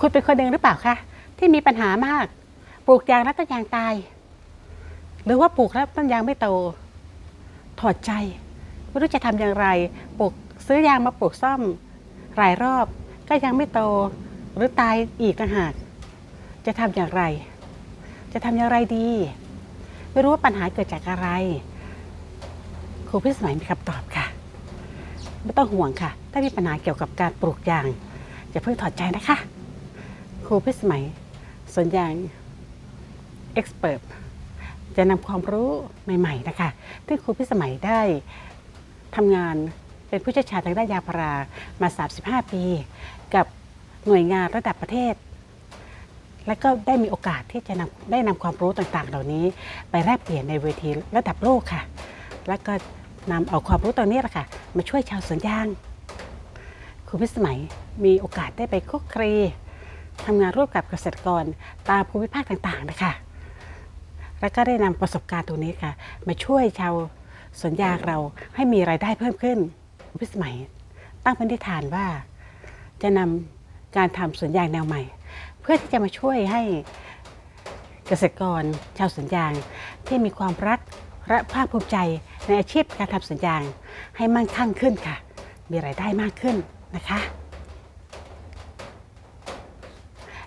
คุณเป็นคนหนึ่งหรือเปล่าคะที่มีปัญหามาก ปลูกยางแล้วต้นยางตาย หรือว่าปลูกแล้วต้นยางไม่โต ถอดใจไม่รู้จะทำอย่างไรปลูกซื้อยางมาปลูกซ่อมหลายรอบก็ยังไม่โตหรือตายอีกต่างหาก จะทำอย่างไร จะทำอย่างไรดี ไม่รู้ว่าปัญหาเกิดจากอะไร ครูพิสมัยมีคำตอบค่ะ ไม่ต้องห่วงค่ะ ถ้ามีปัญหาเกี่ยวกับการปลูกยางอย่าเพิ่งถอดใจนะคะ ครูพิสมัยสวนยางเอ็กซ์เพรสจะนำความรู้ใหม่ๆนะคะที่ครูพิสมัยได้ทำงานเป็นผู้เชี่ยวชาญทางด้านยาพารามา 35 ปี กับหน่วยงานระดับประเทศ และก็ได้มีโอกาสที่จะนำได้นำความรู้ต่างๆ เหล่านี้ ไปแลกเปลี่ยนในเวทีระดับโลกค่ะ แล้วก็นำเอาความรู้ตรงนี้แหละค่ะมาช่วยชาวสวนยางครูพิสมัยมีโอกาสได้ไปคุกคลี ทำงานร่วมกับเกษตรกรตามภูมิภาคต่างๆนะคะ แล้วก็ได้นำประสบการณ์ตรงนี้ค่ะ มาช่วยชาวสวนยางเราให้มีรายได้เพิ่มขึ้นพิสมัย ตั้งปณิธานว่า จะนำการทำสวนยางแนวใหม่ เพื่อที่จะมาช่วยให้เกษตรกร ชาวสวนยาง ที่มีความรักและภาคภูมิใจในอาชีพการทำสวนยาง ให้มั่งคั่งขึ้นค่ะ มีรายได้มากขึ้นนะคะ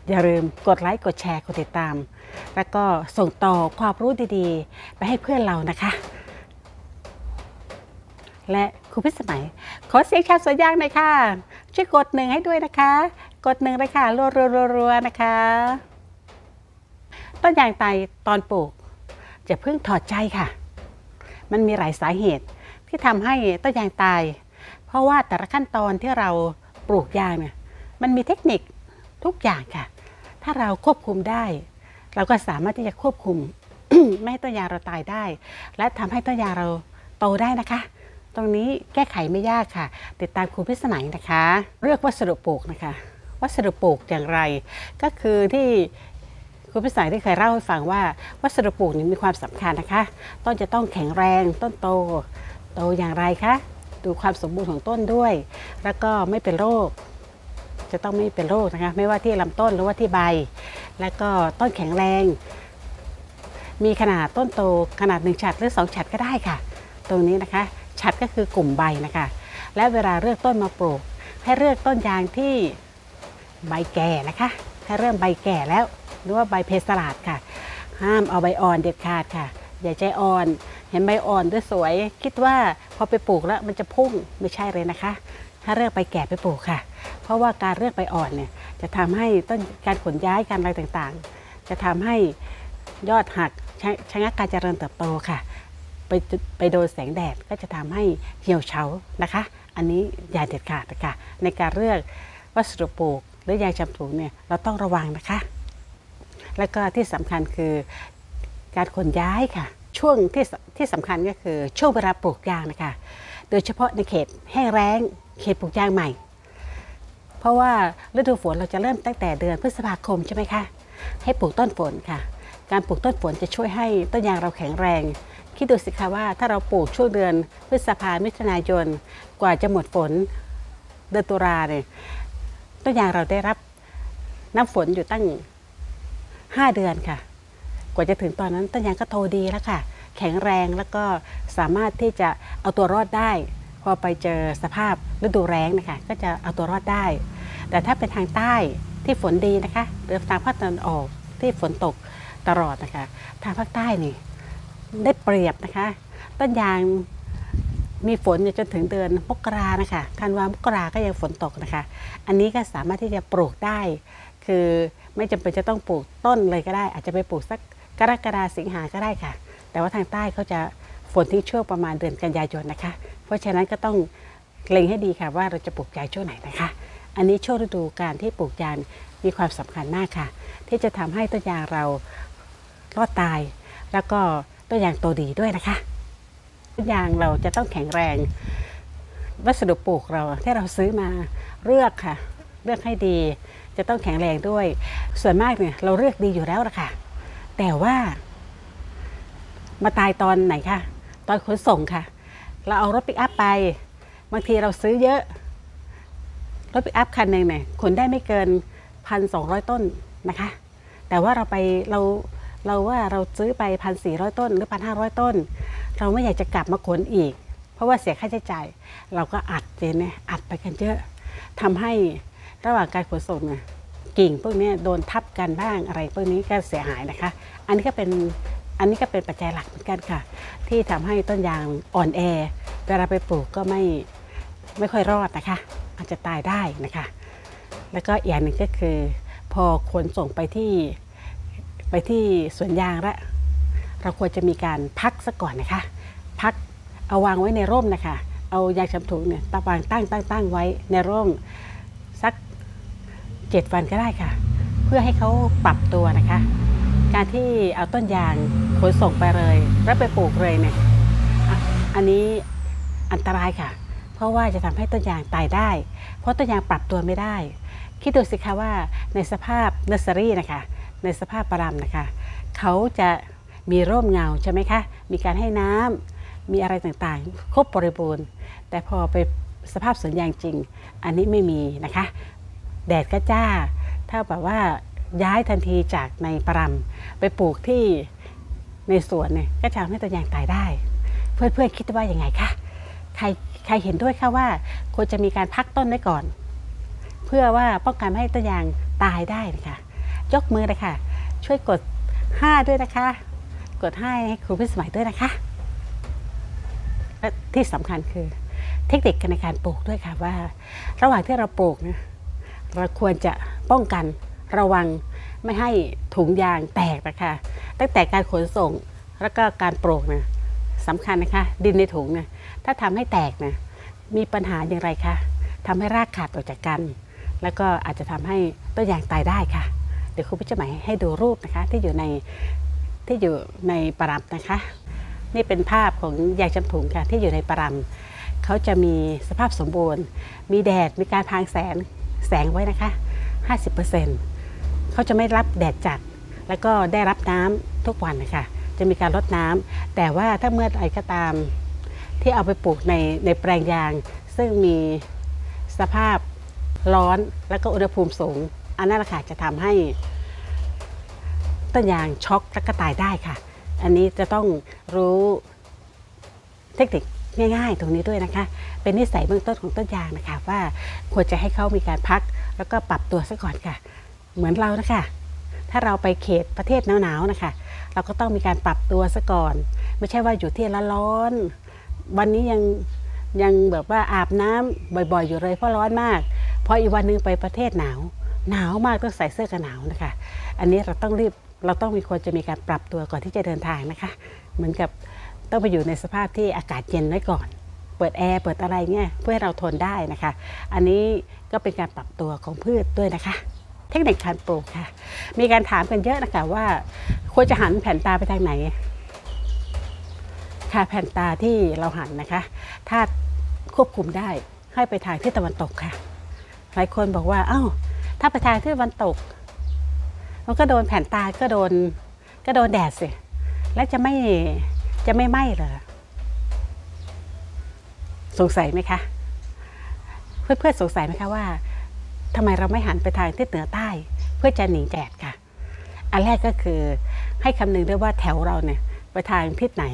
อย่าลืมกดไลค์กดแชร์กดติดตาม แล้วก็ส่งต่อความรู้ดีๆ ไปให้เพื่อนเรานะคะ และครูพิสมัย ขอเสียงชาวสวนยางหน่อยค่ะ ช่วยกดหนึ่งให้ด้วยนะคะ กดหนึ่งเลยค่ะรัวๆๆนะคะ ต้นยางไตตอนปลูกจะเพิ่งถอดใจค่ะ มันมีหลายสาเหตุที่ทำให้ต้นยางตาย เพราะว่าแต่ละขั้นตอนที่เราปลูกยางเนี่ยมันมีเทคนิคทุกอย่างค่ะ ถ้าเราควบคุมได้ เราก็สามารถที่จะควบคุม ไม่ให้ต้นยางเราตายได้ และทำให้ต้นยางเราโตได้นะคะ ตรงนี้แก้ไขไม่ยากค่ะ ติดตามครูพิสมัยนะคะ เลือกวัสดุปลูกนะคะ วัสดุปลูกอย่างไร ก็คือที่ครูพิสมัยได้เคยเล่าให้ฟังว่าวัสดุปลูกนี้มีความสำคัญนะคะ ต้นจะต้องแข็งแรงต้นโต โตอย่างไรคะดูความสมบูรณ์ของต้นด้วย แล้วก็ไม่เป็นโรค จะต้องไม่เป็นโรคนะคะไม่ว่าที่ลำต้นหรือว่าที่ใบ แล้วก็ต้นแข็งแรง มีขนาดต้นโตขนาดหนึ่งฉัดหรือสองฉัดก็ได้ค่ะ ตรงนี้นะคะฉัดก็คือกลุ่มใบนะคะ และเวลาเลือกต้นมาปลูก ให้เลือกต้นยางที่ใบแก่นะคะถ้าเริ่มใบแก่แล้วหรือว่าใบเพสลาดค่ะ ห้ามเอาใบอ่อนเด็ดขาดค่ะ อย่าใจอ่อนเห็นใบอ่อนด้วยสวย คิดว่าพอไปปลูกแล้วมันจะพุ่งไม่ใช่เลยนะคะ ถ้าเลือกใบแก่ไปปลูกค่ะ เพราะว่าการเลือกใบอ่อนเนี่ยจะทำให้ต้นการขนย้ายการอะไรต่างๆ จะทำให้ยอดหักชะชะงักการเจริญเติบโตค่ะ ไปไปโดนแสงแดดก็จะทำให้เหี่ยวเฉานะคะ อันนี้อย่าเด็ดขาดนะคะในการเลือกวัสดุปลูกหรือยางจำปลูกเนี่ยเราต้องระวังนะคะ แล้วก็ที่สำคัญคือการขนย้ายค่ะ ช่วงที่ที่สำคัญก็คือช่วงเวลาปลูกยางนะคะ โดยเฉพาะในเขตแห้งแล้ง เขตปลูกยางใหม่ เพราะว่าฤดูฝนเราจะเริ่มตั้งแต่เดือนพฤษภาคมใช่ไหมคะ ให้ปลูกต้นฝนค่ะ การปลูกต้นฝนจะช่วยให้ต้นยางเราแข็งแรง คิดดูสิคะว่าถ้าเราปลูกช่วงเดือนพฤษภามิถุนายน กว่าจะหมดฝนเดือนตุลาเนี่ยต้นยางเราได้รับน้ำฝนอยู่ตั้ง 5 เดือนค่ะ กว่าจะถึงตอนนั้นต้นยางก็โตดีแล้วค่ะ แข็งแรงแล้วก็สามารถที่จะเอาตัวรอดได้ พอไปเจอสภาพฤดูแล้งนะคะก็จะเอาตัวรอดได้ แต่ถ้าเป็นทางใต้ที่ฝนดีนะคะหรือทางภาคตะวันออกที่ฝนตกตลอดนะคะทางภาคใต้นี่ได้เปรียบนะคะ ต้นยางมีฝนจนถึงเดือนมกรานะคะธันวามกราก็ยังฝนตกนะคะ อันนี้ก็สามารถที่จะปลูกได้ คือไม่จำเป็นจะต้องปลูกต้นเลยก็ได้ อาจจะไปปลูกสักกรกฎาสิงหาก็ได้ค่ะ แต่ว่าทางใต้เขาจะฝนที่ช่วงประมาณเดือนกันยายนนะคะ เพราะฉะนั้นก็ต้องเล็งให้ดีค่ะว่าเราจะปลูกยางช่วงไหนนะคะ อันนี้ช่วงฤดูการที่ปลูกยางมีความสำคัญมากค่ะ ที่จะทำให้ต้นยางเรารอดตาย แล้วก็ต้นยางโตดีด้วยนะคะต้นยางเราจะต้องแข็งแรง วัสดุปลูกเราที่เราซื้อมาเลือกค่ะ เลือกให้ดี จะต้องแข็งแรงด้วย ส่วนมากเนี่ยเราเลือกดีอยู่แล้วละค่ะแต่ว่า มาตายตอนไหนคะตอนขนส่งค่ะ เราเอารถปิกอัพไป บางทีเราซื้อเยอะ รถปิกอัพคันหนึ่งเนี่ยขนได้ไม่เกินพันสองต้นนะคะ แต่ว่าเราไปเราเราว่าเราซื้อไปพันสี่ต้น หรือพันห้าต้น เราไม่อยากจะกลับมาขนอีก เพราะว่าเสียค่าใช้จ่าย เราก็อัดเจนเนี่ยอัดไปกันเยอะทำให้ระหว่างการขนส่งเนี่ยกิ่งพวกนี้โดนทับกันบ้างอะไรพวกนี้ก็เสียหายนะคะ อันนี้ก็เป็น อันนี้ก็เป็นปัจจัยหลักเหมือนกันค่ะ ที่ทำให้ต้นยางอ่อนแอเวลาไปปลูกก็ไม่ไม่ค่อยรอดนะคะ อาจจะตายได้นะคะ แล้วก็อีกอย่างหนึ่งก็คือ พอขนส่งไปที่ไปที่สวนยางแล้วเราควรจะมีการพักซะก่อนนะคะ พักเอาวางไว้ในร่มนะคะ เอายางชำถุงเนี่ยตะวางตั้งตั้งตั้งไว้ในร่มสักเจ็ดวันก็ได้ค่ะ เพื่อให้เขาปรับตัวนะคะ การที่เอาต้นยางขนส่งไปเลยแล้วไปปลูกเลยเนี่ยอันนี้อันตรายค่ะ เพราะว่าจะทำให้ต้นยางตายได้ เพราะต้นยางปรับตัวไม่ได้ คิดดูสิคะว่าในสภาพเนอร์เซอรี่นะคะ ในสภาพปรำนะคะ เขาจะมีร่มเงาใช่ไหมคะ มีการให้น้ำมีอะไรต่างๆ ครบบริบูรณ์ แต่พอไปสภาพสวนยางจริง อันนี้ไม่มีนะคะ แดดก็จ้า ถ้าแบบว่า ย้ายทันทีจากในปรำไปปลูกที่ในสวนเนี่ยก็จะทำให้ต้นยางตายได้ เพื่อนๆคิดว่าอย่างไงคะใครใครเห็นด้วยคะว่าควรจะมีการพักต้นไว้ก่อน เพื่อว่าป้องกันไม่ให้ต้นยางตายได้นะคะยกมือเลยค่ะ ช่วยกด 5 ด้วยนะคะ กดให้ครูพิสมัยด้วยนะคะและที่สำคัญคือเทคนิคในการปลูกด้วยค่ะว่า ระหว่างที่เราปลูกเนี่ยเราควรจะป้องกัน ระวังไม่ให้ถุงยางแตกนะคะตั้งแต่การขนส่งแล้วก็การปลูกนี่ยสำคัญนะคะ ดินในถุงเนี่ยถ้าทำให้แตกนี่ยมีปัญหาอย่างไรคะทำให้รากขาดออกจากกัน แล้วก็อาจจะทำให้ต้นยางตายได้ค่ะ เดี๋ยวครูพิจหมให้ดูรูปนะคะ ที่อยู่ในที่อยู่ในปรัมนะคะ นี่เป็นภาพของยางจำถุงค่ะที่อยู่ในปรัมเขาจะมีสภาพสมบูรณ์ มีแดดมีการพรางแสงแสงไว้นะคะ 50%เเขาจะไม่รับแดดจัด แล้วก็ได้รับน้ำทุกวันนะคะจะมีการรดน้ำแต่ว่าถ้าเมื่อใดก็ตาม ที่เอาไปปลูกในในแปลงยาง ซึ่งมีสภาพร้อนแล้วก็อุณหภูมิสูง อันนั้นแหละค่ะจะทำให้ต้นยางช็อกและก็ตายได้ค่ะ อันนี้จะต้องรู้เทคนิคง่ายๆ ตรงนี้ด้วยนะคะ เป็นนิสัยเบื้องต้นของต้นยางนะคะ ว่าควรจะให้เขามีการพัก แล้วก็ปรับตัวซะก่อนค่ะ เหมือนเรานะคะ ถ้าเราไปเขตประเทศหนาวๆนะคะ เราก็ต้องมีการปรับตัวซะก่อน ไม่ใช่ว่าอยู่ที่ละร้อน วันนี้ยังยังแบบว่าอาบน้ำบ่อยๆ อยู่เลยเพราะร้อนมากพออีกวันหนึงไปประเทศหนาว หนาวมากต้องใส่เสื้อกันหนาวนะคะ อันนี้เราต้องรีบเราต้องมีควรจะมีการปรับตัวก่อนที่จะเดินทางนะคะ เหมือนกับต้องไปอยู่ในสภาพที่อากาศเย็นไว้ก่อน เปิดแอร์เปิดอะไรเงี้ยเพื่อให้เราทนได้นะคะ อันนี้ก็เป็นการปรับตัวของพืชด้วยนะคะ เทคนิคการปลูกค่ะ มีการถามกันเยอะนะคะว่า ควรจะหันแผ่นตาไปทางไหน ค่ะแผ่นตาที่เราหันนะคะ ถ้าควบคุมได้ให้ไปทางที่ตะวันตกค่ะ หลายคนบอกว่าเอ้าถ้าไปทางที่ตะวันตก มันก็โดนแผ่นตาก็โดนก็โดนแดดสิแล้วจะไม่จะไม่ไหม้เหรอสงสัยไหมคะ เพื่อนๆสงสัยไหมคะว่า ทำไมเราไม่หันไปทางทิศเหนือใต้ เพื่อจะหนีแดดค่ะ อันแรกก็คือให้คำนึงด้วยว่าแถวเราเนี่ยไปทางทิศไหน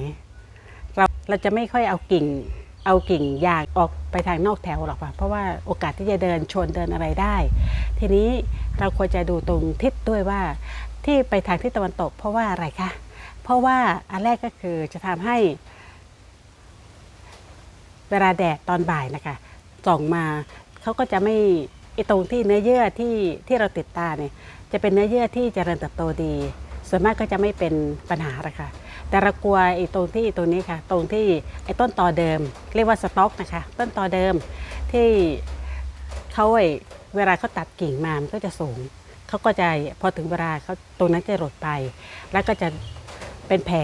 เราเราจะไม่ค่อยเอากิ่ง เอากิ่งยางออกไปทางนอกแถวหรอกค่ะเพราะว่าโอกาสที่จะเดินชนเดินอะไรได้ ทีนี้เราควรจะดูตรงทิศด้วยว่าที่ไปทางทิศตะวันตก เพราะว่าอะไรคะเพราะว่าอันแรกก็คือจะทำให้ เวลาแดดตอนบ่ายนะคะส่องมาเขาก็จะไม่ ไอตรงที่เนื้อเยื่อที่ที่เราติดตาเนี่ยจะเป็นเนื้อเยื่อที่เจริญเติบโตดี ส่วนมากก็จะไม่เป็นปัญหาหรอกค่ะ แต่เรากลัวไอ้ตรงที่ตรงนี้ค่ะ ตรงที่ไอ้ต้นตอเดิม เรียกว่าสต็อกนะคะ ต้นตอเดิมที่เขาไอเวลาเขาตัดกิ่งมามันก็จะสูงเขาก็จะพอถึงเวลาเขาตรงนั้นจะหลดไป แล้วก็จะเป็นแผล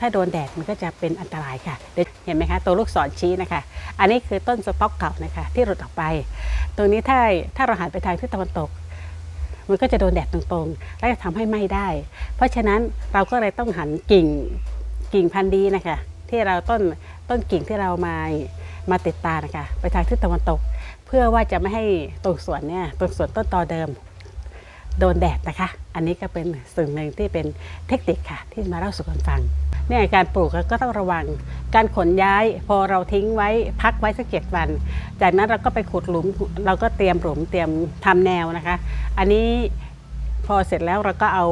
ถ้าโดนแดดมันก็จะเป็นอันตรายค่ะเดี๋ยวเห็นไหมคะตัวลูกศรชี้นะคะ อันนี้คือต้นสต็อกเก่านะคะ ที่หลุดออกไป ตรงนี้ถ้าถ้าเราหันไปทางทิศตะวันตก มันก็จะโดนแดดตรงๆ และจะทำให้ไหม้ได้ เพราะฉะนั้นเราก็เลยต้องหันกิ่งกิ่งพันธุ์ดีนะคะ ที่เราต้นต้นกิ่งที่เรามามาติดตานะคะ ไปทางทิศตะวันตก เพื่อว่าจะไม่ให้ตรงส่วนเนี่ยตรงส่วนต้นตอเดิม โดนแดดนะคะ อันนี้ก็เป็นสิ่งหนึ่งที่เป็นเทคนิคค่ะ ที่มาเล่าสู่กันฟังเนี่ยการปลูกก็ต้องระวัง การขนย้ายพอเราทิ้งไว้พักไว้สักเจ็ดวัน จากนั้นเราก็ไปขุดหลุมเราก็เตรียมหลุมเตรียมทำแนวนะคะ อันนี้พอเสร็จแล้วเราก็เอา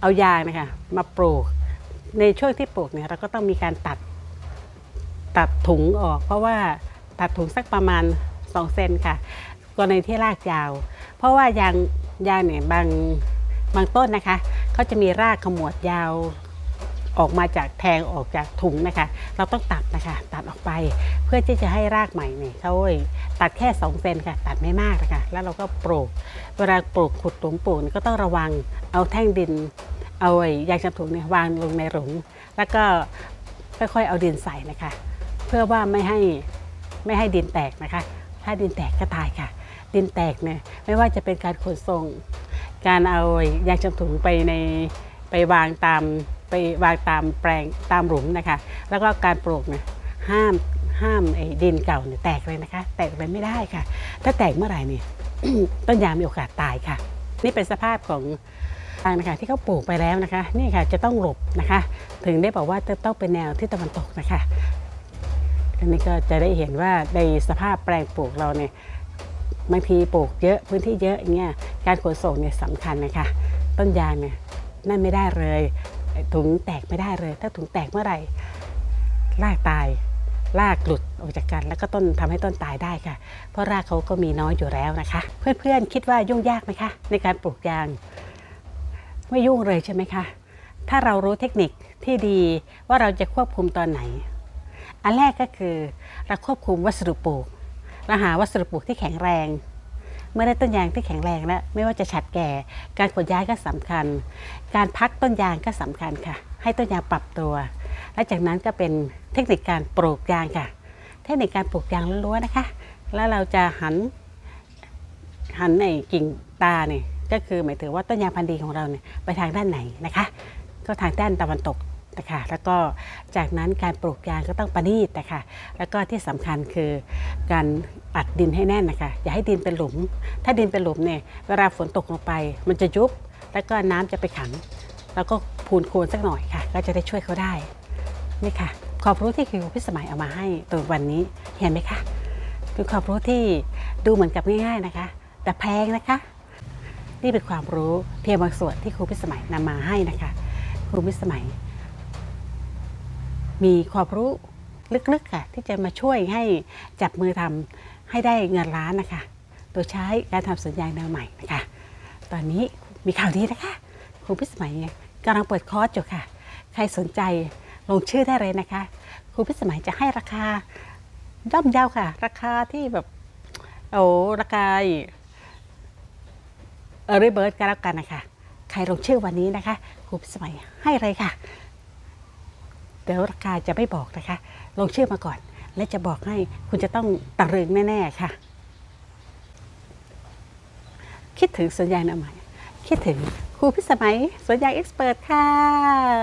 เอายางนะคะมาปลูก ในช่วงที่ปลูกเนี่ยเราก็ต้องมีการตัดตัดถุงออก เพราะว่าตัดถุงสักประมาณ2เซนค่ะกรณีที่รากยาว เพราะว่ายาง ยาเนี่ยบางบางต้นนะคะเขาจะมีรากขมวดยาวออกมาจากแทงออกจากถุงนะคะ เราต้องตัดนะคะตัดออกไปเพื่อที่จะให้รากใหม่เนี่ยเขาตัดแค่2เซนค่ะ ตัดไม่มากนะคะแล้วเราก็ปลูก เวลาปลูกขุดหลุมปลูกเนี่ยก็ต้องระวังเอาแท่งดิน เอาไอ้ยางจำถุงเนี่ยวางลงในหลุมแล้วก็ค่อยๆเอาดินใส่นะคะ เพื่อว่าไม่ให้ไม่ให้ดินแตกนะคะ ถ้าดินแตกก็ตายค่ะ ดินแตกเนี่ยไม่ว่าจะเป็นการขนส่ง การเอายางจำถุงไปในไปวางตามไปวางตามแปลงตามหลุมนะคะ แล้วก็การปลูกเนี่ยห้ามห้ามไอ้ดินเก่าเนี่ยแตกเลยนะคะ แตกเลยไม่ได้ค่ะ ถ้าแตกเมื่อไหร่เนี่ยต้นยางมีโอกาสตายค่ะ นี่เป็นสภาพของทางนะคะที่เขาปลูกไปแล้วนะคะ นี่ค่ะจะต้องหลบนะคะ ถึงได้บอกว่าจะต้องเป็นแนวที่ตะวันตกนะคะอันนี้ก็จะได้เห็นว่าในสภาพแปลงปลูกเราเนี่ย บางทีปลูกเยอะพื้นที่เยอะอย่างเงี้ยการขนส่งเนี่ยสำคัญนะคะต้นยางเนี่ยนั่นไม่ได้เลย ถุงแตกไม่ได้เลย ถ้าถุงแตกเมื่อไหร่รากตายรากหลุดออกจากกัน แล้วก็ต้นทำให้ต้นตายได้ค่ะ เพราะรากเขาก็มีน้อยอยู่แล้วนะคะ เพื่อนๆคิดว่ายุ่งยากไหมคะ ในการปลูกยาง ไม่ยุ่งเลยใช่ไหมคะถ้าเรารู้เทคนิคที่ดีว่าเราจะควบคุมตอนไหน อันแรกก็คือเราควบคุมวัสดุปลูก เราหาวัสดุปลูกที่แข็งแรง เมื่อได้ต้นยางที่แข็งแรงแล้วไม่ว่าจะฉัดแก่ การขนย้ายก็สำคัญ การพักต้นยางก็สำคัญค่ะ ให้ต้นยางปรับตัว และจากนั้นก็เป็นเทคนิคการปลูกยางค่ะ เทคนิคการปลูกยางล้วนๆนะคะ แล้วเราจะหันหันในกิ่งตาเนี่ยก็คือหมายถึงว่าต้นยางพันธุ์ดีของเราเนี่ยไปทางด้านไหนนะคะ ก็ทางด้านตะวันตก นะคะแล้วก็จากนั้นการปลูกยางก็ต้องประณีตนะคะแล้วก็ที่สำคัญคือการอัดดินให้แน่นนะคะอย่าให้ดินเป็นหลุม ถ้าดินเป็นหลุมเนี่ยเวลาฝนตกลงไป มันจะยุบแล้วก็น้ำจะไปขัง แล้วก็พูนโคนสักหน่อยค่ะ ก็จะได้ช่วยเขาได้นี่ค่ะความรู้ที่ครูพิสมัยเอามาให้ตัววันนี้เห็นไหมคะเป็นความรู้ที่ดูเหมือนกับง่ายๆนะคะ แต่แพงนะคะ นี่เป็นความรู้เพียงบางส่วนที่ครูพิสมัยนำมาให้นะคะ ครูพิสมัย มีความรู้ลึกๆค่ะ ที่จะมาช่วยให้จับมือทำให้ได้เงินล้านนะคะ โดยใช้การทำสัญญาณแนวใหม่นะคะ ตอนนี้มีข่าวดีนะคะครูพิสมัยกำลังเปิดคอร์สอยู่ค่ะ ใครสนใจลงชื่อได้เลยนะคะ ครูพิสมัยจะให้ราคาย่อมเยาวค่ะ ราคาที่แบบโอ้ราคาเออริเบิร์ดก็แล้วกันนะคะ ใครลงชื่อวันนี้นะคะ ครูพิสมัยให้เลยค่ะ เดี๋ยวราคาจะไม่บอกนะคะ ลงชื่อมาก่อน และจะบอกให้คุณจะต้องตะลึงแน่ ๆ ค่ะ คิดถึงสัญญาณใหม่คิดถึงครูพิสมัยสัญญาเอ็กซ์เพรสค่ะ